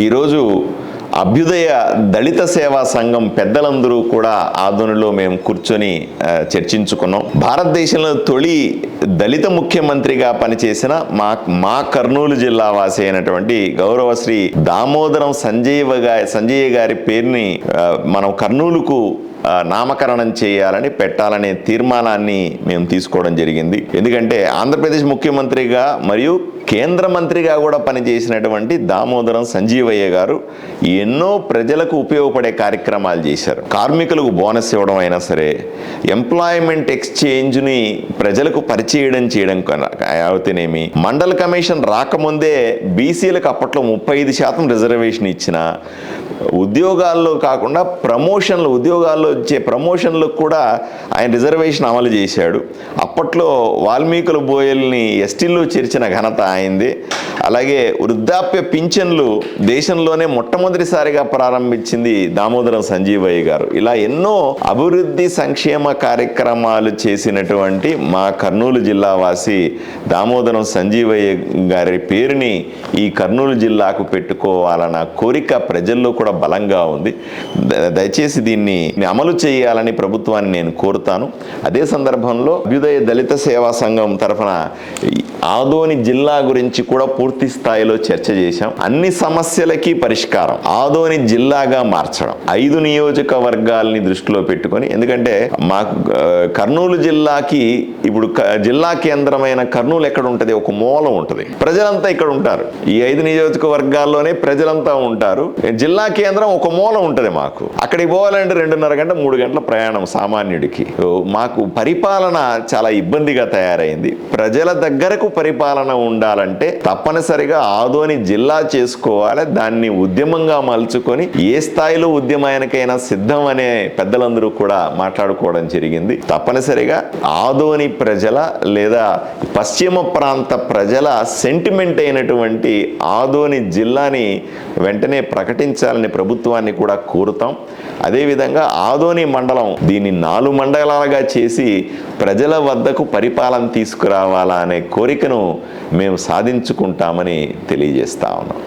ఈరోజు అభ్యుదయ దళిత సేవా సంఘం పెద్దలందరూ కూడా ఆధునలో మేము కూర్చొని చర్చించుకున్నాం. భారతదేశంలో తొలి దళిత ముఖ్యమంత్రిగా పనిచేసిన మా మా కర్నూలు జిల్లా వాసి అయినటువంటి గౌరవశ్రీ దామోదరం సంజయ్ సంజయ్ గారి పేరుని మనం కర్నూలుకు నామకరణం చేయాలని పెట్టాలనే తీర్మానాన్ని మేము తీసుకోవడం జరిగింది. ఎందుకంటే ఆంధ్రప్రదేశ్ ముఖ్యమంత్రిగా మరియు కేంద్ర మంత్రిగా కూడా పనిచేసినటువంటి దామోదరం సంజీవయ్య గారు ఎన్నో ప్రజలకు ఉపయోగపడే కార్యక్రమాలు చేశారు. కార్మికులకు బోనస్ ఇవ్వడం అయినా సరే ఎంప్లాయ్మెంట్ ఎక్స్చేంజ్ని ప్రజలకు పరిచయం చేయడం కన్నా- అయితేనేమి మండల కమిషన్ రాకముందే బీసీలకు అప్పట్లో ముప్పై ఐదు శాతం రిజర్వేషన్ ఇచ్చిన ఉద్యోగాల్లో కాకుండా ప్రమోషన్లు ఉద్యోగాల్లో వచ్చే ప్రమోషన్లకు కూడా ఆయన రిజర్వేషన్ అమలు చేశాడు. అప్పట్లో వాల్మీకుల బోయల్ని ఎస్టీల్లో చేర్చిన ఘనత అయింది అలాగే వృద్ధాప్య పింఛన్లు దేశంలోనే మొట్టమొదటిసారిగా ప్రారంభించింది దామోదరం సంజీవయ్య గారు. ఇలా ఎన్నో అభివృద్ధి సంక్షేమ కార్యక్రమాలు చేసినటువంటి మా కర్నూలు జిల్లా వాసి దామోదరం సంజీవయ్య గారి పేరుని ఈ కర్నూలు జిల్లాకు పెట్టుకోవాలన్న కోరిక ప్రజల్లో కూడా బలంగా ఉంది. ద- దయచేసి దీన్ని అమలు చేయాలని ప్రభుత్వాన్ని నేను కోరుతాను. అదే సందర్భంలో అభ్యుదయ దళిత సేవా సంఘం తరఫున ఆదోని జిల్లా గురించి కూడా పూర్తి స్థాయిలో చర్చ చేశాం. అన్ని సమస్యలకి పరిష్కారం ఆదోని జిల్లాగా మార్చడం ఐదు నియోజకవర్గాల్ని దృష్టిలో పెట్టుకొని ఎందుకంటే మాకు కర్నూలు జిల్లాకి ఇప్పుడు క- జిల్లా కేంద్రమైన కర్నూలు ఎక్కడ ఉంటుంది? ఒక మూల ఉంటుంది. ప్రజలంతా ఇక్కడ ఉంటారు. ఈ ఐదు నియోజకవర్గాల్లోనే ప్రజలంతా ఉంటారు. జిల్లా కేంద్రం ఒక మూల ఉంటుంది మాకు. అక్కడికి పోవాలంటే రెండున్నర గంట మూడు గంటల ప్రయాణం సామాన్యుడికి. మాకు పరిపాలన చాలా ఇబ్బందిగా తయారైంది. ప్రజల దగ్గరకు పరిపాలన ఉండాలంటే తప్పనిసరిగా ఆదోని జిల్లా చేసుకోవాలి దాన్ని ఉద్యమంగా మలుచుకొని ఏ స్థాయిలో ఉద్యమానికైనా సిద్ధం అనే పెద్దలందరూ కూడా మాట్లాడుకోవడం జరిగింది. తప్పనిసరిగా ఆదోని ప్రజల లేదా పశ్చిమ ప్రాంత ప్రజల సెంటిమెంట్ అయినటువంటి ఆదోని జిల్లాని వెంటనే ప్రకటించాలని ప్రభుత్వాన్ని కూడా కోరుతాం. అదేవిధంగా ఆదోని మండలం దీన్ని నాలుగు మండలాలుగా చేసి ప్రజల వద్దకు పరిపాలన తీసుకురావాలా అనే కోరికను మేము సాధించుకుంటామని తెలియజేస్తా ఉన్నాం.